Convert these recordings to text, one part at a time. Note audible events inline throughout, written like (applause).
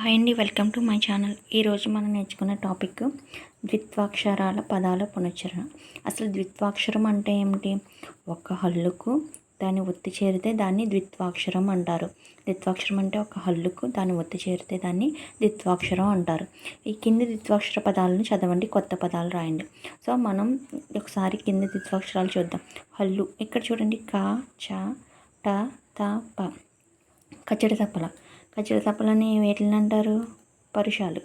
Hi అండి welcome to my channel. ఈరోజు మనం నేర్చుకున్న టాపిక్ ద్విత్వాక్షరాల పదాల పునశ్చరణ. అసలు ద్విత్వాక్షరం అంటే ఏమిటి? ఒక హల్లుకు దాన్ని ఒత్తి చేరితే దాన్ని ద్విత్వాక్షరం అంటారు. ద్విత్వాక్షరం అంటే ఒక హల్లుకు దాన్ని ఒత్తి చేరితే దాన్ని ద్విత్వాక్షరం అంటారు. ఈ కింది ద్విత్వాక్షర పదాలను చదవండి కొత్త పదాలు రాయండి. సో మనం ఒకసారి కింది ద్విత్వాక్షరాలు చూద్దాం. హల్లు ఇక్కడ చూడండి క చ ట త ప. కచ్చడి తప్పల. కచ్చడి తప్పలని వేటిని అంటారు పరుషాలు.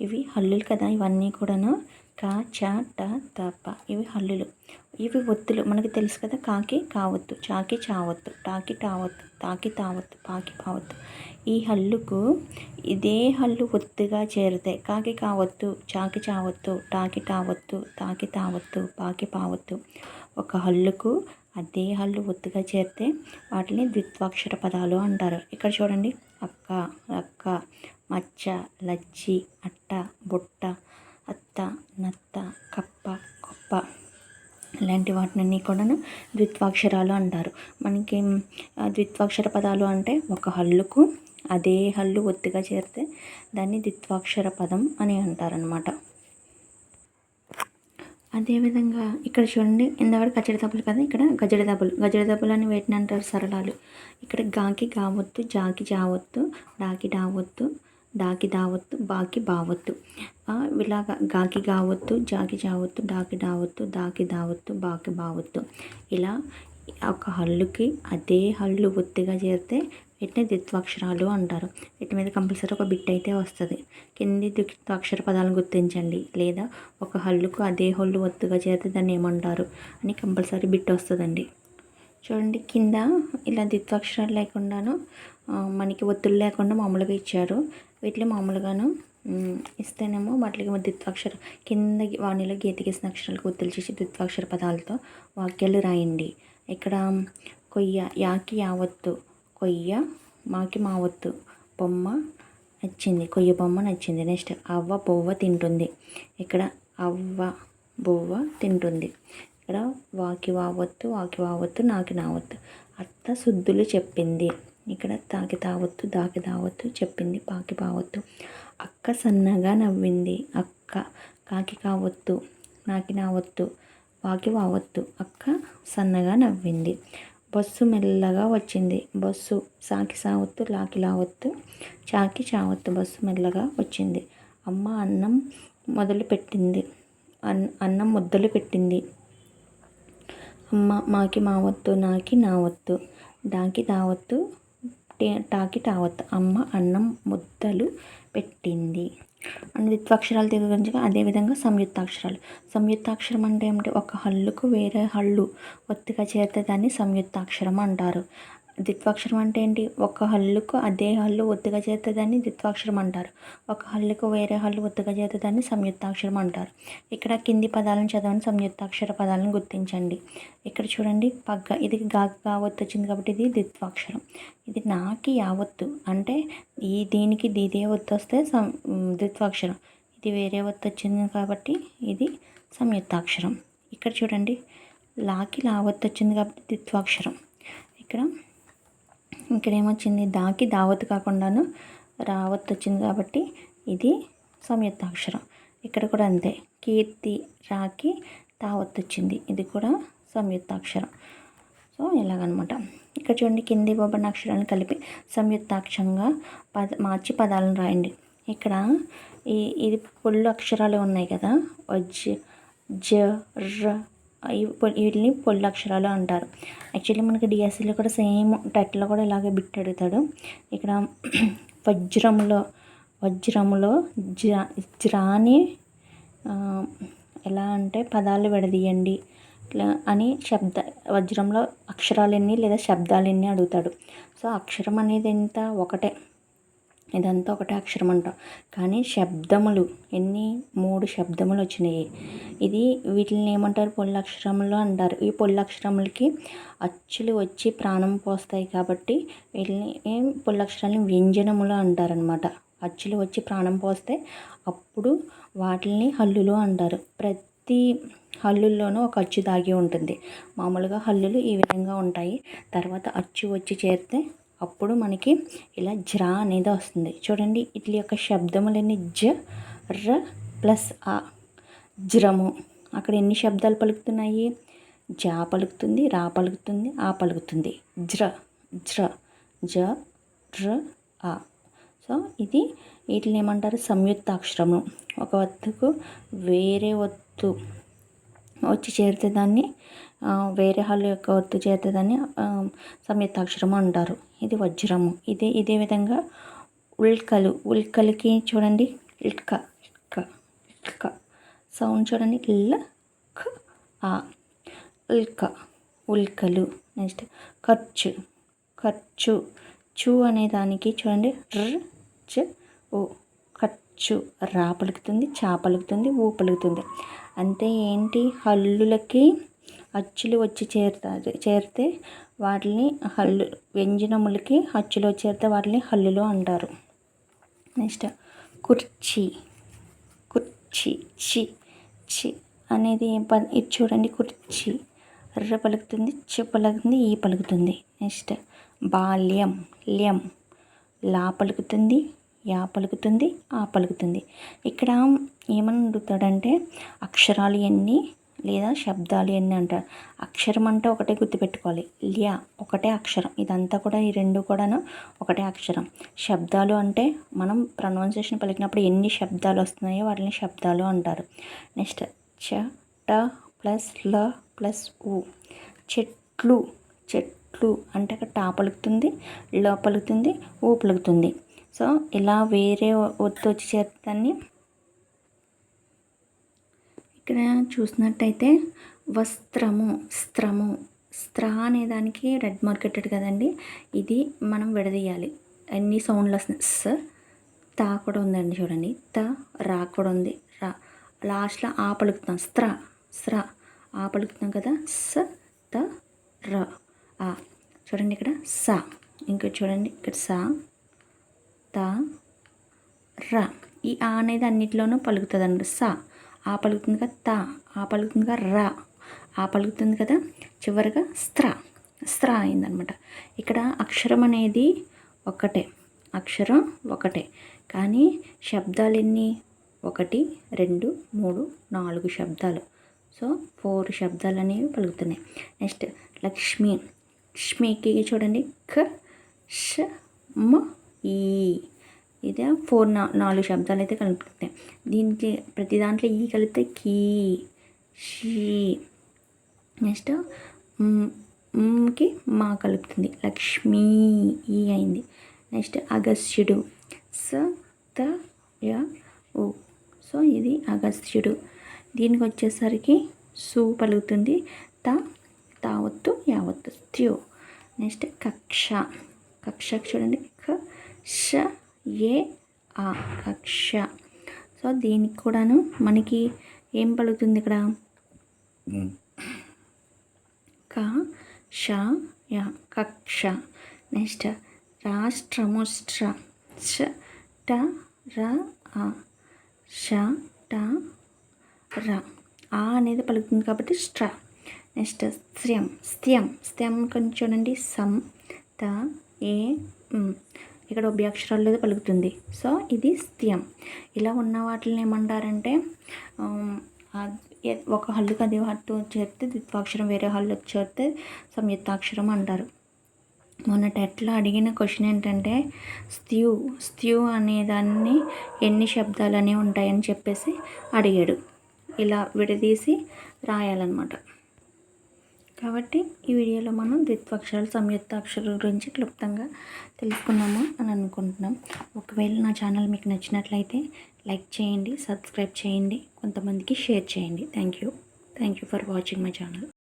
ఇవి హల్లులు కదా ఇవన్నీ కూడాను. కా చ ట తప ఇవి హల్లులు. ఇవి ఒత్తులు. మనకి తెలుసు కదా కాకి కావద్దు చాకి చావద్దు టాకి టావద్దు తాకి తావద్దు పాకి పావద్దు ఈ హల్లుకు ఇదే హల్లు ఒత్తుగా చేరితే కాకి కావద్దు చాకి చావద్దు టాకి టావద్దు తాకి తావద్దు పాకి పావద్దు ఒక హల్లుకు అదే హల్లు ఒత్తుగా చేరితే వాటిని ద్విత్వాక్షర పదాలు అంటారు. ఇక్కడ చూడండి. అక్క అక్క మచ్చ లచ్చి అట్ట బుట్ట అత్త నత్త కప్ప కొప్ప. ఇలాంటి వాటినన్నీ కూడాను ద్విత్వాక్షరాలు అంటారు. మనకి ద్విత్వాక్షర పదాలు అంటే ఒక హల్లుకు అదే హల్లు ఒత్తిగా చేరితే దాన్ని ద్విత్వాక్షర పదం అని అంటారనమాట అదేవిధంగా ఇక్కడ చూడండి ఇంతవరకు కచ్చడి దెబ్బలు కదా ఇక్కడ గజడి దెబ్బలు గజడి దెబ్బలు అని వేటిని అంటారు సరళాలు. ఇక్కడ గాకి గావొత్తు జాకి జావొత్తు డాకి డావొత్తు డాకి దావొత్తు బాకి బావొత్తు. ఇలాగా గాకి గావొత్తు జాకి జావొత్తు డాకి డావొత్తు దాకి దావొత్తు బాకి బావొత్తు. ఇలా ఒక హల్లుకి అదే హల్లు ఒత్తిగా చేరితే వీటిని ద్విత్వాక్షరాలు అంటారు. వీటి మీద కంపల్సరీ ఒక బిట్ అయితే వస్తుంది. కింది ద్విత్వాక్షర పదాలను గుర్తించండి. లేదా ఒక హల్లుకు అదే హల్లు ఒత్తుగా చేరితే దాన్ని ఏమంటారు? అని కంపల్సరీ బిట్ వస్తుందండి. చూడండి కింద ఇలా ద్విత్వాక్షరాలు లేకుండాను మనకి ఒత్తులు లేకుండా మామూలుగా ఇచ్చారు. వీటిలో మామూలుగాను ఇస్తేనేమో వాటికి ద్విత్వాక్షర కింద వాణిలో గీత గీసిన అక్షరాలకు ఒత్తులు చేసి ద్విత్వాక్షర పదాలతో వాక్యాలు రాయండి. ఇక్కడ కొయ్య యాకి యావత్తు కొయ్య మాకి మావత్తు బొమ్మ నచ్చింది కొయ్య బొమ్మ నచ్చింది. నెక్స్ట్ అవ్వ బొవ్వ తింటుంది. ఇక్కడ అవ్వ బొవ్వ తింటుంది. ఇక్కడ వాకి వావత్తు వాకి వావత్తు నాకి నావత్తు అత్త శుద్ధులు చెప్పింది. ఇక్కడ తాకి తావత్తు దాకి దావత్తు చెప్పింది పాకి పావత్తు అక్క సన్నగా నవ్వింది. అక్క కాకి కావత్తు నాకి నావత్తు వాకి వావత్తు అక్క సన్నగా నవ్వింది. బస్సు మెల్లగా వచ్చింది. బస్సు సాకి సావత్తు లాకి లావత్తు చాకి చావత్తు బస్సు మెల్లగా వచ్చింది. అమ్మ అన్నం మొదలు పెట్టింది. అన్ అన్నం ముద్దలు పెట్టింది. అమ్మ మాకి మావత్తు నాకి నావత్తు దానికి దావత్తు టాకి టావత్తు అమ్మ అన్నం ముద్దలు పెట్టింది. అండ్ ద్విత్వాక్షరాలు గురించి అదేవిధంగా సంయుక్తాక్షరాలు. సంయుక్తాక్షరం అంటే ఏమిటి? ఒక హల్లుకు వేరే హల్లు ఒత్తిగా చేరితే దాన్ని సంయుక్తాక్షరం అంటారు. ద్విత్వాక్షరం అంటే ఏంటి? ఒక హల్లుకు అదే హల్లు ఒత్తుగా చేస్తుందని ద్విత్వాక్షరం అంటారు. ఒక హల్లుకు వేరే హల్లు ఒత్తుగా చేతుందని సంయుక్తాక్షరం అంటారు. ఇక్కడ కింది పదాలను చదవని సంయుక్తాక్షర పదాలను గుర్తించండి. ఇక్కడ చూడండి పగ్గ ఇది గా కావత్తు వచ్చింది కాబట్టి ఇది ద్విత్వాక్షరం. ఇది నాకి యావత్తు అంటే ఈ దీనికి దీదే ఒత్తు వస్తే సం ద్విత్వాక్షరం. ఇది వేరే ఒత్తు వచ్చింది కాబట్టి ఇది సంయుక్తాక్షరం. ఇక్కడ చూడండి లాకి లావత్తు వచ్చింది కాబట్టి ద్విత్వాక్షరం. ఇక్కడ ఇక్కడ ఏమొచ్చింది దాకి దావత్ కాకుండాను రావత్ వచ్చింది కాబట్టి ఇది సంయుక్తాక్షరం. ఇక్కడ కూడా అంతే. కీర్తి రాకి తావత్ వచ్చింది ఇది కూడా సంయుక్తాక్షరం. సో ఇలాగనమాట. ఇక్కడ చూడండి కింది ఇవ్వబడిన అక్షరాలను కలిపి సంయుక్తాక్షరంగా పద మార్చి పదాలను రాయండి. ఇక్కడ ఈ ఇది ఫుల్ అక్షరాలు ఉన్నాయి కదా. వజ్ జ ర వీటిని పొల్లు అక్షరాలు అంటారు. యాక్చువల్లీ మనకి డిఎస్సిలో కూడా సేమ్ టెట్లో కూడా ఇలాగే బిట్ అడుగుతాడు. ఇక్కడ వజ్రంలో (clears throat) వజ్రములో జ్రా జ్రాని ఎలా అంటే పదాలు విడదీయండి అని శబ్ద వజ్రంలో అక్షరాలన్నీ లేదా శబ్దాలన్నీ అడుగుతాడు. సో అక్షరం అనేది ఎంత? ఒకటే. ఇదంతా ఒకటే అక్షరం అంటాం. కానీ శబ్దములు ఎన్ని మూడు శబ్దములు వచ్చినాయి. ఇది వీటిని ఏమంటారు? పొల్లక్షరములు అంటారు. ఈ పొల్లక్షరములకి అచ్చులు వచ్చి ప్రాణం పోస్తాయి కాబట్టి వీటిని పొల్లక్షరాలని వ్యంజనములు అంటారనమాట అచ్చులు వచ్చి ప్రాణం పోస్తే అప్పుడు వాటిని హల్లులు అంటారు. ప్రతి హల్లుల్లోనూ ఒక అచ్చు దాగి ఉంటుంది. మామూలుగా హల్లులు ఈ విధంగా ఉంటాయి. తర్వాత అచ్చు వచ్చి చేరితే అప్పుడు మనకి ఇలా జ్రా అనేది వస్తుంది. చూడండి ఇట్ల యొక్క శబ్దములన్నీ జ ర ప్లస్ ఆ జ్రము. అక్కడ ఎన్ని శబ్దాలు పలుకుతున్నాయి? జా పలుకుతుంది రా పలుకుతుంది ఆ పలుకుతుంది. జ్ర జ్ర జ ర ఆ సో ఇది వీటిని ఏమంటారు? సంయుక్తాక్షరము. ఒక వత్తుకు వేరే వత్తు. వచ్చి చేరితే దాన్ని వేరే హల్లు యొక్క ఒత్తు చేరితే దాన్ని సంయుక్తాక్షరము అంటారు. ఇది వజ్రము. ఇదే ఇదే విధంగా ఉల్కలు. ఉల్కలకి చూడండి. ఇల్క ఇక్క ఇక్క సౌండ్ చూడండి. ఇల్ల క ఆ. ఉల్క ఉల్కలు. నెక్స్ట్ ఖర్చు. ఖర్చు. చు అనే దానికి చూడండి. ర్ చ ఓ ఖర్చు. రా పలుకుతుంది. చా పలుకుతుంది. ఊ పలుకుతుంది. అంటే ఏంటి? హల్లులకి అచ్చులు వచ్చి చేరుతారు చేరితే వాటిని హల్లు వ్యంజనములకి అచ్చులు చేరితే వాటిని హల్లులు అంటారు. నెక్స్ట్ కుర్చీ కుర్చీ చి చి అనేది ఏం ఇది చూడండి కుర్చీ. ర్ర పలుకుతుంది చి పలుకుతుంది ఈ పలుకుతుంది. నెక్స్ట్ బాల్యం ల్యం లా పలుకుతుంది యా పలుకుతుంది ఆ పలుకుతుంది. ఇక్కడ ఏమని అడుగుతాడంటే అక్షరాలు ఎన్ని లేదా శబ్దాలు ఎన్ని అంటారు అక్షరం అంటే ఒకటే గుర్తుపెట్టుకోవాలి. ల్యా ఒకటే అక్షరం. ఇదంతా కూడా ఈ రెండు కూడాను ఒకటే అక్షరం. శబ్దాలు అంటే మనం ప్రొనౌన్సియేషన్ పలికినప్పుడు ఎన్ని శబ్దాలు వస్తున్నాయో వాటిని శబ్దాలు అంటారు. నెక్స్ట్ చ ట ప్లస్ ల ప్లస్ ఉ చెట్లు చెట్లు అంటే అక్కడ టా పలుకుతుంది ల పలుకుతుంది ఊ పలుకుతుంది. సో ఇలా వేరే ఒత్తు వచ్చి చేస్తాన్ని ఇక్కడ చూసినట్టయితే వస్త్రము స్త్రము స్త్ర అనే దానికి రెడ్ మార్కెటెడ్ కదండి. ఇది మనం విడదీయాలి. ఎన్ని సౌండ్లు వస్తున్నాయి? స తా కూడా ఉందండి చూడండి. త రా కూడా ఉంది. రా. లాస్ట్లో ఆ పలుకుతాం స్త్ర స్ర. ఆ పలుకుతాం కదా. స త ర. ఆ. చూడండి ఇక్కడ సా. ఇంకా చూడండి. ఇక్కడ సా. త ర. ఈ ఆ అనేది అన్నిటిలోనూ పలుకుతుంది అండి సా. ఆ పలుకుతుంది కదా త ఆ పలుకుతుంది కదా ర. ఆ పలుకుతుంది కదా చివరిగా స్త్ర. స్త్ర అయిందనమాట ఇక్కడ అక్షరం అనేది ఒకటే. అక్షరం ఒకటే. కానీ శబ్దాలు ఎన్ని ఒకటి రెండు మూడు నాలుగు శబ్దాలు. సో ఫోర్ శబ్దాలు అనేవి పలుకుతున్నాయి. నెక్స్ట్ లక్ష్మి. లక్ష్మికి చూడండి. క ష మ ఈ ఇదే? ఫోర్ నా నాలుగు శబ్దాలు అయితే కలుపుతాయి దీనికి ప్రతి దాంట్లో ఈ కలిపితే కీ షీ. నెక్స్ట్కి మా కలుపుతుంది. లక్ష్మీ ఈ అయింది. నెక్స్ట్ అగస్త్యుడు. స త య ఓ సో ఇది అగస్త్యుడు. దీనికి వచ్చేసరికి సు పలుకుతుంది. త తావత్తు యావత్తు. త్యు. నెక్స్ట్ కక్ష. కక్ష చూడండి. క ష ఏ ఆ కక్ష సో దీనికి కూడాను మనకి ఏం పలుకుతుంది ఇక్కడ? క ష యా కక్ష. నెక్స్ట్ రాష్ట్రము స్ట్ర ష ట ర ఆ ష ట ర. ఆ అనేది పలుకుతుంది కాబట్టి స్ట్ర. నెక్స్ట్ స్త్యం స్త్యం స్త్యం కొంచెం చూడండి. సం త ఏ ఇక్కడ అక్షరాల్లో పలుకుతుంది. సో ఇది స్థియం. ఇలా ఉన్న వాటిని ఏమంటారంటే ఒక హల్లుకి అది హత్తు చేరితే ద్విత్వాక్షరం వేరే హల్లు చేరితే సంయుక్తాక్షరం అంటారు. మొన్న టెట్లో అడిగిన క్వశ్చన్ ఏంటంటే స్త్యూ స్త్యూ అనేదాన్ని ఎన్ని శబ్దాలు అనేవి ఉంటాయని చెప్పేసి అడిగాడు. ఇలా విడదీసి రాయాలన్నమాట. కాబట్టి ఈ వీడియోలో మనం ద్విత్వాక్షరాలు సంయుక్తాక్షరాల గురించి క్లుప్తంగా తెలుసుకున్నాము అని అనుకుంటున్నాం. ఒకవేళ నా ఛానల్ మీకు నచ్చినట్లయితే లైక్ చేయండి సబ్స్క్రైబ్ చేయండి కొంతమందికి షేర్ చేయండి. Thank you. Thank you for watching my channel.